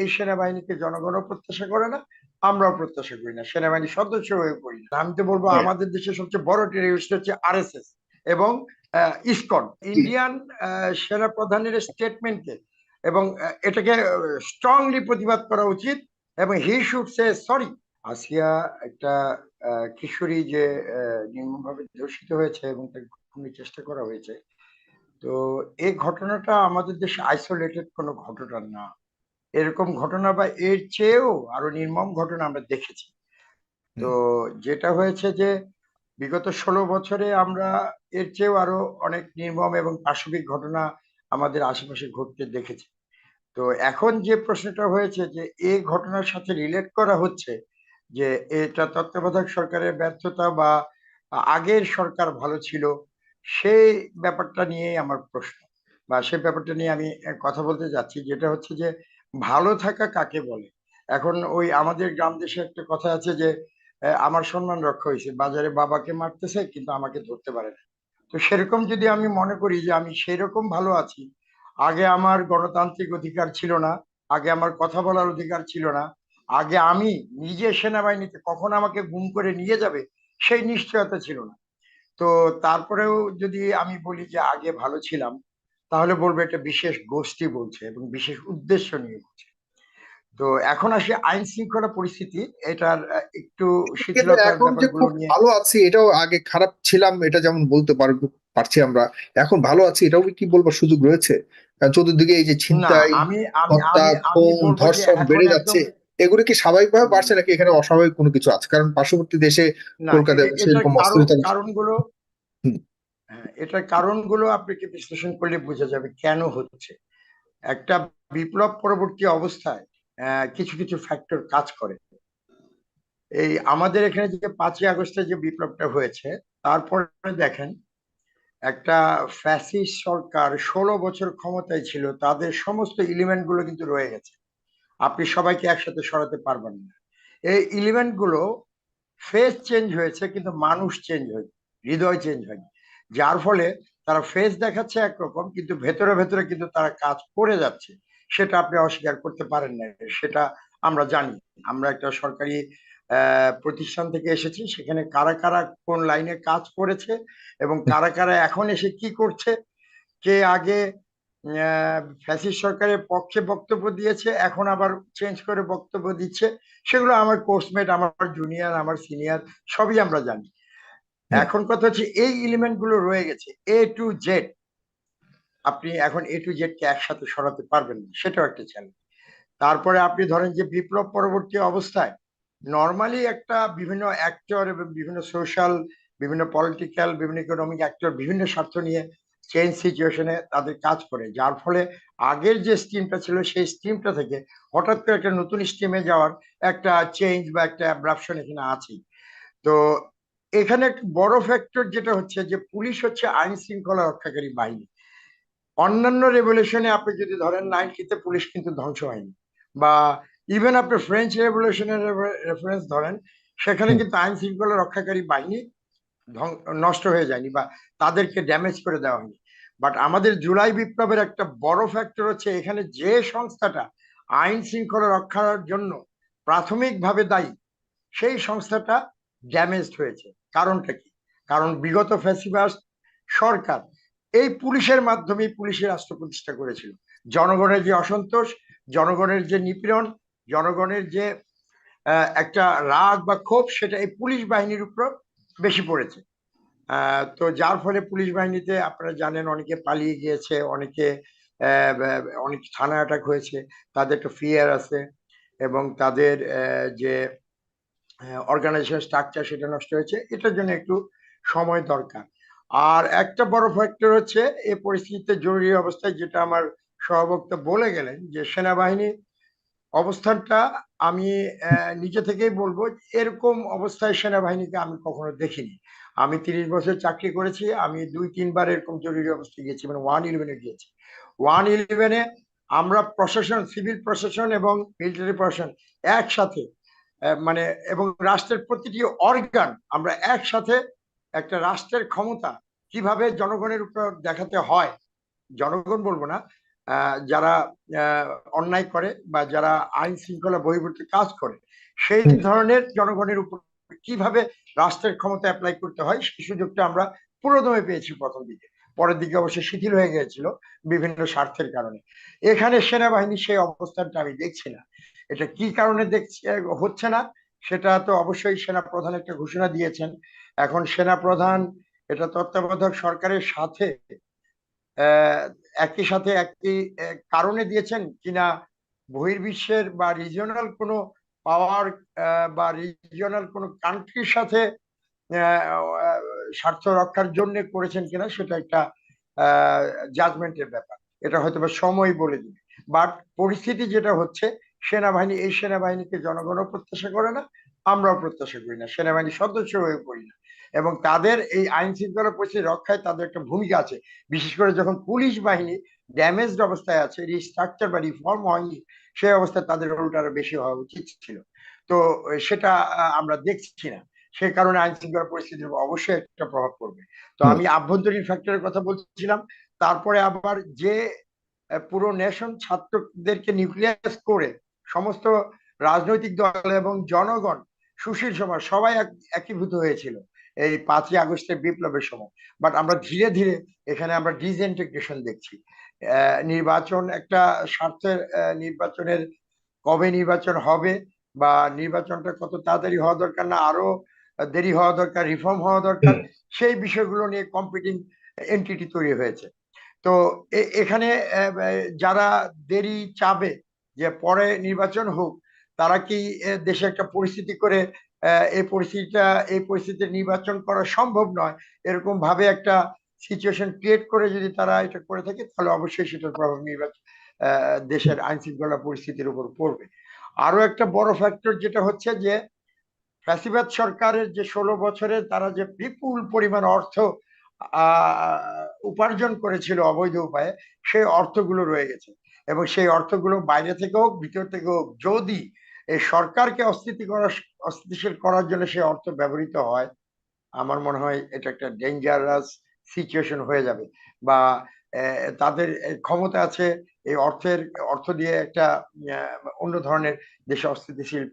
এই সেনাবাহিনীকে জনগণও প্রত্যাশা করে না আমরাও প্রত্যাশা করি না সেনাবাহিনীর সদস্য হয়ে পড়ি না। আমি তো বলব আমাদের দেশের সবচেয়ে বড় টেরিস্ট হচ্ছে আরএসএস এবং ইসকন। ইন্ডিয়ান সেনা প্রধানের স্টেটমেন্টকে এবং এটাকে স্ট্রংলি প্রতিবাদ করা উচিত এবং হি শুড সে সরি। আসিয়া একটা কিশোরী যে নির্মমভাবে ধর্ষিত হয়েছে এবং তাকে খুনের চেষ্টা করা হয়েছে তো এই ঘটনাটা আমাদের দেশে আইসোলেটেড কোনো ঘটনা না। এরকম ঘটনা বা এর চেয়েও আরও নির্মম ঘটনা আমরা দেখেছি। তো যেটা হয়েছে যে বিগত ষোলো বছরে আমরা এর চেয়েও আরও অনেক নির্মম এবং পাশবিক ঘটনা আমাদের আশেপাশে ঘটতে দেখেছি। তো এখন যে প্রশ্নটা হয়েছে যে এই ঘটনার সাথে রিলেট করা হচ্ছে যে এটা তত্ত্বাবধায়ক সরকারের ব্যর্থতা বা আগের সরকার ভালো ছিল সেই ব্যাপারটা নিয়েই আমার প্রশ্ন। বা সেই ব্যাপারটা নিয়ে আমি কথা বলতে যাচ্ছি যেটা হচ্ছে যে ভালো থাকা কাকে বলে? এখন ওই আমাদের গ্রাম দেশে একটা কথা আছে যে আমার সম্মান রক্ষা হয়েছে। বাজারে বাবাকে মারতেছে, কিন্তু আমাকে ধরতে পারে না। তো সেরকম যদি আমি মনে করি যে আমি সেরকম ভালো আছি, আগে আমার গণতান্ত্রিক অধিকার ছিল না, আগে আমার কথা বলার অধিকার ছিল না, আগে আমি নিজে সেনাবাহিনীতে কখন আমাকে গুম করে নিয়ে যাবে, সেই নিশ্চয়তা ছিল না। তো তারপরেও যদি আমি বলি যে আগে ভালো ছিলাম তাহলে বলবে এটা বিশেষ গোষ্ঠী বলছে এবং বিশেষ উদ্দেশ্য নিয়ে বলছে। তো এখন আসে আইন শৃঙ্খলা পরিস্থিতি এটার একটু এখন যে খুব ভালো আছি এটাও আগে খারাপ ছিলাম এটা যেমন বলতে পারব পারছি আমরা। এখন ভালো আছি এটাও কি বলবার সুযোগ রয়েছে? কারণ চতুর্দিকে এই যে ছিনতাই হত্যা খুন ধর্ষণ বেড়ে যাচ্ছে এগুলো কি স্বাভাবিকভাবে বাড়ছে নাকি এখানে অস্বাভাবিক কোনো কিছু আছে? কারণ পার্শ্ববর্তী দেশে কলকাতায় অস্থিরতা কারণগুলো এটার কারণগুলো আপনাকে বিশ্লেষণ করলে বোঝা যাবে কেন হচ্ছে। একটা বিপ্লব পরবর্তী অবস্থায় কিছু কিছু ফ্যাক্টর কাজ করে। এই আমাদের এখানে যে পাঁচই আগস্টে যে বিপ্লবটা হয়েছে, তারপরে দেখেন, একটা ফ্যাসিস্ট সরকার ষোলো বছর ক্ষমতায় ছিল, তাদের সমস্ত এলিমেন্টগুলো কিন্তু রয়ে গেছে। আপনি সবাইকে একসাথে সরাতে পারবেন না। এই এলিমেন্টগুলো ফেস চেঞ্জ হয়েছে, কিন্তু মানুষ চেঞ্জ হয়নি, হৃদয় চেঞ্জ হয়নি। যার ফলে তারা ফেস দেখাচ্ছে একরকম, কিন্তু ভেতরে ভেতরে কিন্তু তারা কাজ করে যাচ্ছে সেটা আপনি অস্বীকার করতে পারেন না, সেটা আমরা জানি আমরা একটা সরকারি প্রতিষ্ঠান থেকে এসেছি, সেখানে কারা কারা কোন লাইনে কাজ করেছে এবং কারা কারা এখন এসে কি করছে, কে আগে ফ্যাসিস্ট সরকারের পক্ষে বক্তব্য দিয়েছে, এখন আবার চেঞ্জ করে বক্তব্য দিচ্ছে, সেগুলো আমার কোর্সমেট আমার জুনিয়র আমার সিনিয়র সবই আমরা জানি। এখন কথা হচ্ছে এই এলিমেন্টগুলো রয়ে গেছে এ টু জেড আপনি এখন এ টু জেড কে একসাথে সরাতে পারবেন না, সেটাও একটা চ্যালেঞ্জ তারপরে আপনি ধরেন যে বিপ্লব পরবর্তী অবস্থায় নর্মালি একটা বিভিন্ন অ্যাক্টর এবং বিভিন্ন সোশ্যাল বিভিন্ন পলিটিক্যাল বিভিন্ন ইকোনমিক অ্যাক্টর বিভিন্ন স্বার্থ নিয়ে চেঞ্জ সিচুয়েশনে তাদের কাজ করে, যার ফলে আগের যে স্ট্রিমটা ছিল, সেই স্ট্রিমটা থেকে হঠাৎ করে একটা নতুন স্ট্রিমে যাওয়ার একটা চেঞ্জ বা একটা অ্যাব্রাপশন এখানে আছেই। তো এখানে একটা বড় ফ্যাক্টর যেটা হচ্ছে যে পুলিশ হচ্ছে আইন শৃঙ্খলা রক্ষাকারী বাহিনী। অন্যান্য রেভলিউশনে আপনি যদি ধরেন নাইনটিতে পুলিশ কিন্তু ধ্বংস হয়নি। বা ইভেন আপনি ফ্রেঞ্চ রেভলিউশনের রেফারেন্স ধরেন সেখানে কিন্তু আইন শৃঙ্খলা রক্ষাকারী বাহিনী নষ্ট হয়ে যায়নি বা তাদেরকে ড্যামেজ করে দেওয়া হয়নি। বাট আমাদের জুলাই বিপ্লবের একটা বড় ফ্যাক্টর হচ্ছে এখানে যে সংস্থাটা আইন শৃঙ্খলা রক্ষার জন্য প্রাথমিকভাবে দায়ী সেই সংস্থাটা ড্যামেজড হয়েছে। কারণটা কি? কারণ বিগত ফ্যাসিবাস্ট সরকার এই পুলিশের মাধ্যমেই পুলিশের রাষ্ট্র প্রতিষ্ঠা করেছিল। জনগণের যে অসন্তোষ, জনগণের যে নিপীড়ন, জনগণের যে একটা রাগ বা ক্ষোভ, সেটা এই পুলিশ বাহিনীর উপর বেশি পড়েছে। তো যার ফলে পুলিশ বাহিনীতে আপনারা জানেন অনেকে পালিয়ে গিয়েছে, অনেকে অনেক থানা অ্যাটাক হয়েছে, তাদের একটা ফিয়ার আছে এবং তাদের যে অর্গানাইজেশন স্ট্রাকচার সেটা নষ্ট হয়েছে। এটার জন্য একটু সময় দরকার। আর একটা বড় ফ্যাক্টর হচ্ছে এই পরিস্থিতিতে জরুরি অবস্থায় যেটা আমার সহবক্তা বলে গেলেন যে সেনাবাহিনী অবস্থানটা আমি নিজে থেকেই বলব, এরকম অবস্থায় সেনাবাহিনীকে আমি কখনো দেখিনি। আমি তিরিশ বছর চাকরি করেছি, আমি দুই, তিনবার এরকম জরুরি অবস্থায় গিয়েছি মানে ওয়ান ইলেভেনে গিয়েছি। ওয়ান ইলেভেনে আমরা প্রশাসন, সিভিল প্রশাসন এবং মিলিটারি প্রশাসন একসাথে মানে এবং রাষ্ট্রের প্রতিটি অর্গান আমরা একসাথে একটা রাষ্ট্রের ক্ষমতা কীভাবে জনগণের উপর দেখাতে হয় জনগণ বলব না যারা অন্যায় করে বা যারা আইন শৃঙ্খলা বহির্ভূত কাজ করে সেই ধরনের জনগণের উপর কীভাবে রাষ্ট্রের ক্ষমতা অ্যাপ্লাই করতে হয় সেই সুযোগটা আমরা পুরোদমে পেয়েছি প্রথম দিকে। পরের দিকে অবশ্য শিথিল হয়ে গিয়েছিল বিভিন্ন স্বার্থের কারণে। এখানে সেনাবাহিনী সেই অবস্থানটা আমি দেখছি না। এটা কি কারণে দেখছি হচ্ছে না? সেটা তো অবশ্যই সেনা প্রধান একটা ঘোষণা দিয়েছেন। এখন সেনা প্রধান এটা তত্ত্বাবধায়ক সরকারের সাথে একই সাথে একটি কারণে দিয়েছেন কিনা বহির্বিশ্বের বা রিজিওনাল কোনো পাওয়ার বা রিজিওনাল কোনো কান্ট্রির সাথে স্বার্থ রক্ষার জন্য করেছেন কিনা সেটা একটা জাজমেন্টের ব্যাপার। এটা হয়তো বা সময় বলে দিবে। বাট পরিস্থিতি যেটা হচ্ছে সেনাবাহিনী এই সেনাবাহিনীকে জনগণও প্রত্যাশা করে না আমরাও প্রত্যাশা করি না সেনাবাহিনীর সদস্য হয়ে পড়ি না। এবং তাদের এই আইন শৃঙ্খলা পরিস্থিতি রক্ষায় তাদের একটা ভূমিকা আছে। বিশেষ করে যখন পুলিশ বাহিনী ড্যামেজড অবস্থায় আছে রিস্ট্রাকচার বা রিফর্ম হয়নি সেই অবস্থায় তাদের রোলটা আরও বেশি হওয়া উচিত ছিল। তো সেটা আমরা দেখছি না। সে কারণে আইন শৃঙ্খলা পরিস্থিতির অবশ্যই একটা প্রভাব পড়বে। তো আমি আভ্যন্তরীণ ফ্যাক্টরের কথা বলছিলাম তারপরে আবার যে পুরো নেশন ছাত্রদেরকে নিউক্লিয়াস করে সমস্ত রাজনৈতিক দল এবং জনগণ সুশীল সমাজ সবাই এক- একীভূত হয়েছিল এই পাঁচই আগস্টের বিপ্লবের সময়। বাট আমরা ধীরে ধীরে এখানে আমরা ডিসইন্টিগ্রেশন দেখছি। নির্বাচন একটা স্বার্থের নির্বাচনের কবে নির্বাচন হবে বা নির্বাচনটা কত তাড়াতাড়ি হওয়া দরকার না আরও দেরি হওয়া দরকার রিফর্ম হওয়া দরকার সেই বিষয়গুলো নিয়ে কম্পিটিং এন্টিটি তৈরি হয়েছে। তো এখানে যারা দেরি চাবে যে পরে নির্বাচন হোক, তারা কি দেশে একটা পরিস্থিতি করে এই পরিস্থিতিটা, এই পরিস্থিতিতে নির্বাচন করা সম্ভব নয়, এরকম ভাবে একটা সিচুয়েশন ক্রিয়েট করে যদি তারা এটা করে থাকে, তাহলে অবশ্যই সেটার প্রভাব নির্বাচন দেশের আইন শৃঙ্খলা পরিস্থিতির উপর পড়বে। আরও একটা বড় ফ্যাক্টর যেটা হচ্ছে যে, ফ্যাসিবাদ সরকারের যে ষোলো বছরে তারা যে বিপুল পরিমাণ অর্থ উপার্জন করেছিল অবৈধ উপায়ে, সেই অর্থগুলো রয়ে গেছে। এবং সেই অর্থগুলো বাইরে থেকে হোক ভিতর থেকে হোক যদি এই সরকারকে অস্থিতি করা অস্থিতিশীল করার জন্য সেই অর্থ ব্যবহৃত হয় আমার মনে হয় এটা একটা ডেঞ্জারাস সিচুয়েশন হয়ে যাবে বা তাদের ক্ষমতা আছে এই অর্থের অর্থ দিয়ে একটা অন্য ধরনের দেশে অস্থিতিশীল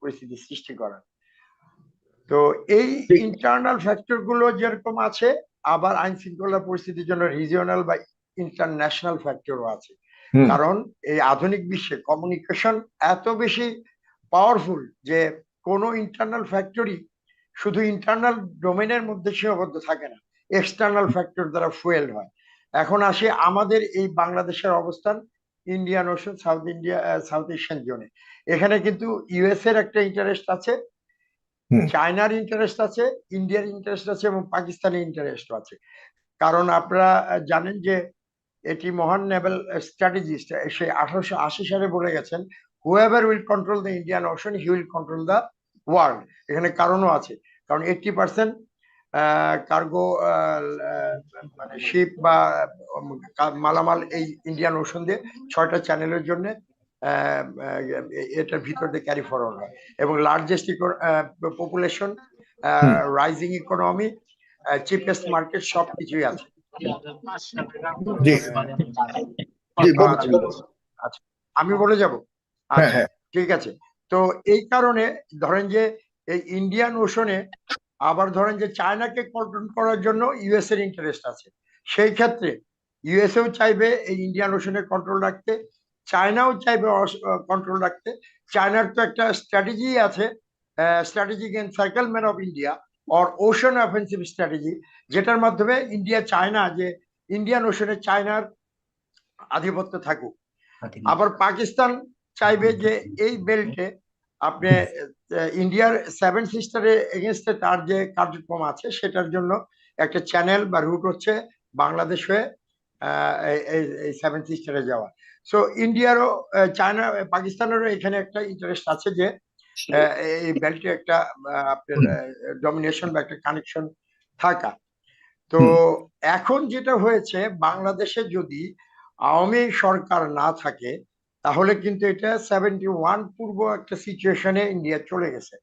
পরিস্থিতি সৃষ্টি করা তো এই। ইন্টারনাল ফ্যাক্টরগুলো যেরকম আছে আবার আইন শৃঙ্খলা পরিস্থিতির জন্য রিজিওনাল বা ইন্টারন্যাশনাল ফ্যাক্টরও আছে। কারণ এই আধুনিক বিশ্বে কমিউনিকেশন এত বেশি পাওয়ারফুল যে কোনো ইন্টারনাল ফ্যাক্টরি শুধু ইন্টারনাল ডোমেনের মধ্যে সীমাবদ্ধ থাকে না এক্সটার্নাল ফ্যাক্টর দ্বারা ফুয়েল হয়। এখন আসে আমাদের এই বাংলাদেশের অবস্থান Indian Ocean South India South Asian জোনে এখানে কিন্তু ইউএস এর একটা ইন্টারেস্ট আছে চায়নার ইন্টারেস্ট আছে ইন্ডিয়ার ইন্টারেস্ট আছে এবং পাকিস্তানের ইন্টারেস্ট আছে। কারণ আপনারা জানেন যে এটি মহান নেভেল স্ট্র্যাটেজিস্ট সে আঠারোশো আশি সালে বলে গেছেন whoever will control the Indian Ocean he will control the world এখানে কারণও আছে। কারণ এইটটি পার্সেন্ট কার্গো মানে শিপ বা মালামাল এই ইন্ডিয়ান ওশন দিয়ে ছয়টা চ্যানেলের জন্য এটার ভিতর দিয়ে ক্যারি ফরওয়ার্ড হয়। এবং largest population rising economy cheapest market সব কিছুই আছে। আচ্ছা, বলুন। আচ্ছা আমি বলে যাব? হ্যাঁ আচ্ছা হ্যাঁ। ঠিক আছে। তো এই কারণে ধরেন যে এই ইন্ডিয়ান ওশনে আবার ধরেন যে চায়নাকে কন্ট্রোল করার জন্য ইউএস এর ইন্টারেস্ট আছে। সেই ক্ষেত্রে ইউএসএও চাইবে এই ইন্ডিয়ান ওশনে কন্ট্রোল রাখতে চায়নাও চাইবে কন্ট্রোল রাখতে। চায়নার তো একটা স্ট্র্যাটেজি আছে strategic encirclement of India or ocean offensive strategy যেটার মাধ্যমে ইন্ডিয়া চায় না যে ইন্ডিয়ান ওশনে চায়নার আধিপত্য থাকুক। আবার পাকিস্তান চাইবে যে এই বেল্টে আপনি ইন্ডিয়ার সেভেন সিস্টারের এগেনস্টে তার যে কার্যক্রম আছে সেটার জন্য একটা চ্যানেল বা রুট হচ্ছে বাংলাদেশ হয়ে এই- সেভেন সিস্টারে যাওয়া সো ইন্ডিয়ারও চায়না পাকিস্তানেরও এখানে একটা ইন্টারেস্ট আছে যে এই বেল্টে একটা আপনার ডমিনেশন বা একটা কানেকশন থাকা। তো এখন যেটা হয়েছে বাংলাদেশে যদি আওয়ামী সরকার না থাকে তাহলে কিন্তু এটা সেভেন্টি ওয়ান পূর্ব একটা সিচুয়েশনে ইন্ডিয়া চলে গেছে।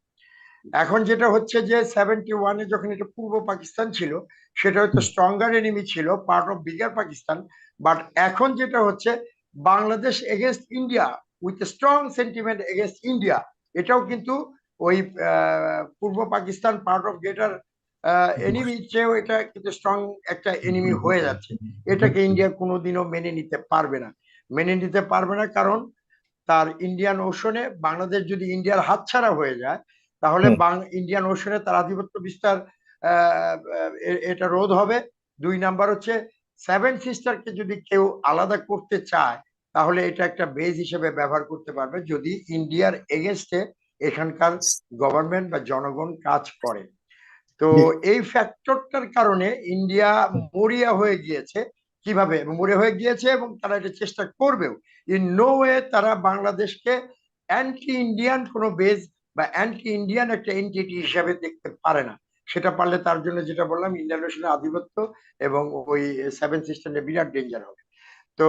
এখন যেটা হচ্ছে যে সেভেন্টি ওয়ানে যখন এটা পূর্ব পাকিস্তান ছিল সেটা হয়তো স্ট্রঙ্গার এনিমি ছিল part of bigger Pakistan but এখন যেটা হচ্ছে Bangladesh against India with strong sentiment against India এটাও কিন্তু ওই পূর্ব Pakistan part of greater enemy চেয়েও এটা কিন্তু স্ট্রং একটা এনিমি হয়ে যাচ্ছে। এটাকে ইন্ডিয়া কোনোদিনও মেনে নিতে পারবে না। মেনে নিতে পারবে না কারণ তার ইন্ডিয়ান ওশনে বাংলাদেশ যদি ইন্ডিয়ার হাতছাড়া হয়ে যায় তাহলে। ইন্ডিয়ান ওশনে তার আধিপত্য বিস্তার আহ, এটা রোধ হবে। দুই নাম্বার হচ্ছে সেভেন সিস্টারকে যদি কেউ আলাদা করতে চায় তাহলে এটা একটা বেজ হিসেবে ব্যবহার করতে পারবে যদি ইন্ডিয়ার এগেনস্টে এখানকার গভর্নমেন্ট বা জনগণ কাজ করে। তো এই ফ্যাক্টরটার কারণে ইন্ডিয়া মরিয়া হয়ে গিয়েছে। কীভাবে? মরিয়া হয়ে গিয়েছে এবং তারা এটা চেষ্টা করবেও। ইন নো ওয়ে তারা বাংলাদেশকে অ্যান্টি ইন্ডিয়ান কোনো বেজ বা অ্যান্টি ইন্ডিয়ান একটা এন্টিটি হিসাবে দেখতে পারে না। সেটা পারলে তার জন্য যেটা বললাম ইন্ডিয়ান ওশনের আধিপত্য এবং ওই সেভেন সিস্টেমে বিরাট ডেঞ্জার হবে। তো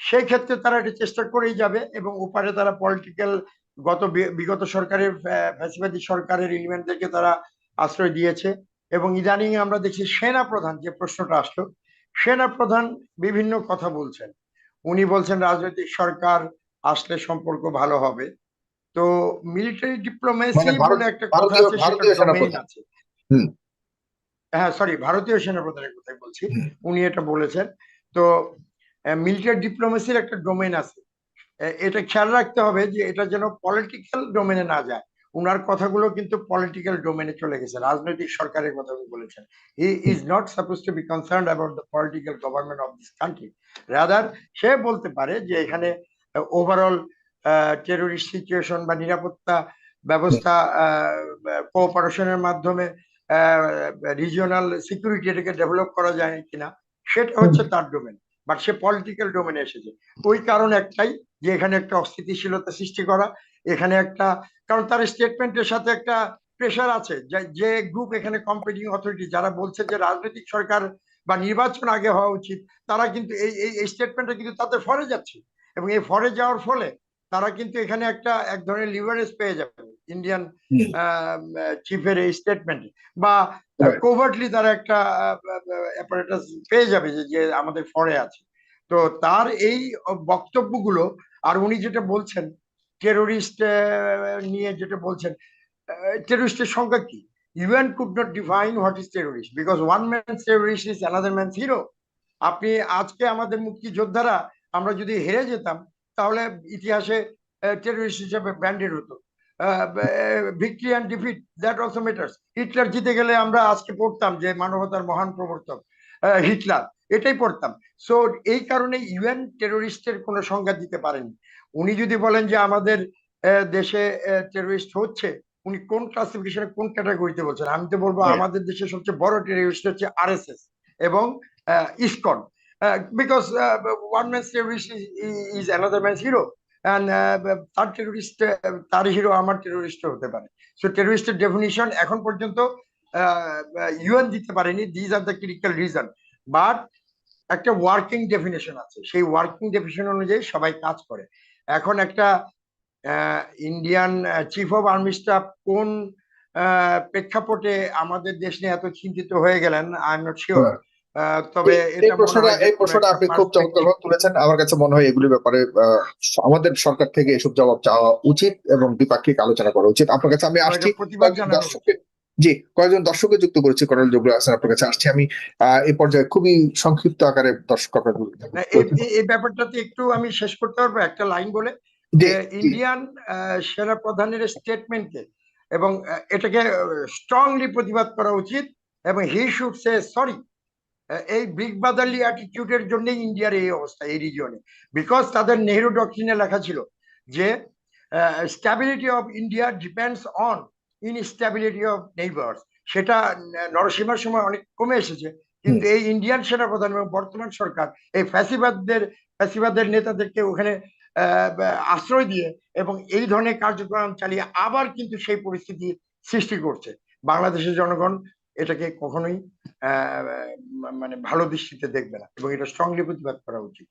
সেই ক্ষেত্রে তারা এটা চেষ্টা করেই যাবে এবং ওপারে তারা পলিটিক্যাল গত বিগত সরকারের ফ্যাসিবাদী সরকারের এলিমেন্টদেরকে তারা আশ্রয় দিয়েছে এবং ইদানিং আমরা দেখছি সেনা প্রধান যে প্রশ্নটা আসলো সেনা প্রধান বিভিন্ন কথা বলছেন। উনি বলছেন রাজনৈতিক সরকার আসলে সম্পর্ক ভালো হবে। তো মিলিটারি ডিপ্লোমেসি মানে বলে একটা কথা আছে। হ্যাঁ সরি ভারতীয় সেনাপ্রধানের কথাই বলছি। উনি এটা বলেছেন। তো মিলিটারি ডিপ্লোমেসির একটা ডোমেন আছে। এটা খেয়াল রাখতে হবে যে এটা যেন পলিটিক্যাল ডোমেনে না যায়। উনার কথাগুলো কিন্তু পলিটিক্যাল ডোমেনে চলে গেছে। রাজনৈতিক সরকারের কথা উনি বলেছেন। He is not suppose to be concern about the political government of this country rather সে বলতে পারে যে এখানে ওভারঅল টেরোরিস্ট সিচুয়েশন বা নিরাপত্তা ব্যবস্থা কোঅপারেশনের মাধ্যমে রিজিওনাল সিকিউরিটি এটাকে ডেভেলপ করা যায় কিনা সেটা হচ্ছে তার ডোমেন বাট সে পলিটিক্যাল ডোমেনে এসেছে। ওই কারণ একটাই যে এখানে একটা অস্থিতিশীলতা সৃষ্টি করা, এখানে একটা, কারণ তার স্টেটমেন্টের সাথে একটা প্রেশার আছে। যে- গ্রুপ এখানে কম্পিটিং অথরিটি যারা বলছে যে রাজনৈতিক সরকার বা নির্বাচন আগে হওয়া উচিত, তারা কিন্তু এই- এই স্টেটমেন্টটা কিন্তু তাদের ফরে যাচ্ছে। এবং এই ফরে যাওয়ার ফলে তারা কিন্তু এখানে একটা এক ধরনের লিভারেজ পেয়ে যাবে ইন্ডিয়ান। চিফের এই স্টেটমেন্টে বা. কোভার্টলি তারা একটা অ্যাপারেটাস পেয়ে যাবে যে যে আমাদের ফরে আছে তো তার এই বক্তব্যগুলো আর উনি যেটা বলছেন টেরোরিস্ট নিয়ে যেটা বলছেন টেরোরিস্টের সংখ্যা কি UN could not define what is terrorist because one man terrorist is another man hero আপনি আজকে আমাদের মুক্তিযোদ্ধারা আমরা যদি হেরে যেতাম তাহলে ইতিহাসে টেরোরিস্ট হিসেবে ব্যান্ডেড হতো। Victory and defeat that also matters Hitler জিতে গেলে আমরা আজকে পড়তাম যে মানবতার মহান প্রবর্তক হিটলার এটাই পড়তাম। সো এই কারণে ইউএন টেরোরিস্টের কোনো সংজ্ঞা দিতে পারেনি। উনি যদি বলেন যে আমাদের দেশে টেরোরিস্ট হচ্ছে উনি কোন ক্লাসিফিকেশনে কোন ক্যাটাগরিতে বলছেন? আমি তো বলব আমাদের দেশের সবচেয়ে বড় টেরোরিস্ট হচ্ছে আরএসএস এবং ISKCON. Because one man terrorist is another man hero and তার টেরোরিস্ট তার হিরো আমার টেরোরিস্ট হতে পারে। সো টেরোরিস্টের ডেফিনিশন এখন পর্যন্ত ইউএন দিতে পারেনি। These are the critical reason but একটা ওয়ার্কিং ডেফিনেশন আছে। সেই ওয়ার্কিং ডেফিনেশন অনুযায়ী সবাই কাজ করে। এখন একটা Indian chief of army staff কোন আহ, প্রেক্ষাপটে আমাদের দেশ নিয়ে এত চিন্তিত হয়ে গেলেন আই এম নট শিওর তবে এই- প্রশ্নটা এই প্রশ্নটা আপনি খুব তুলেছেন। আমার কাছে মনে হয় এগুলির ব্যাপারে আমাদের সরকার থেকে এসব জবাব চাওয়া উচিত এবং দ্বিপাক্ষিক আলোচনা করা উচিত। আপনার কাছে আমি আসছি। দর্শকের জি কয়েকজন দর্শকে যুক্ত করেছি করল জবরুল হাসান আপনার কাছে আসছি। আমি আহ, এই পর্যায়ে খুবই সংক্ষিপ্ত আকারে দর্শক এই ব্যাপারটাতে একটু আমি শেষ করতে পারব একটা লাইন বলে। যে ইন্ডিয়ান সেনা প্রধানের স্টেটমেন্টকে এবং এটাকে স্ট্রংলি প্রতিবাদ করা উচিত এবং হি শুড সে সরি এই বিগ বাদারলি অ্যাটিটিউডের জন্যই ইন্ডিয়ার এই অবস্থা এই রিজিয়নে বিকজ তাদের নেহরু ডক্ট্রিনে লেখা ছিল যে stability of India depends on instability of neighbours সেটা নরসীমার সময় অনেক কমে এসেছে কিন্তু এই ইন্ডিয়ান সেনাপ্রধান এবং বর্তমান সরকার এই ফ্যাসিবাদদের ফ্যাসিবাদের নেতাদেরকে ওখানে আহ, আশ্রয় দিয়ে এবং এই ধরনের কার্যক্রম চালিয়ে আবার কিন্তু সেই পরিস্থিতি সৃষ্টি করছে। বাংলাদেশের জনগণ এটাকে কখনোই মানে ভালো দৃষ্টিতে দেখবে না এবং এটা স্ট্রংলি প্রতিবাদ করা উচিত।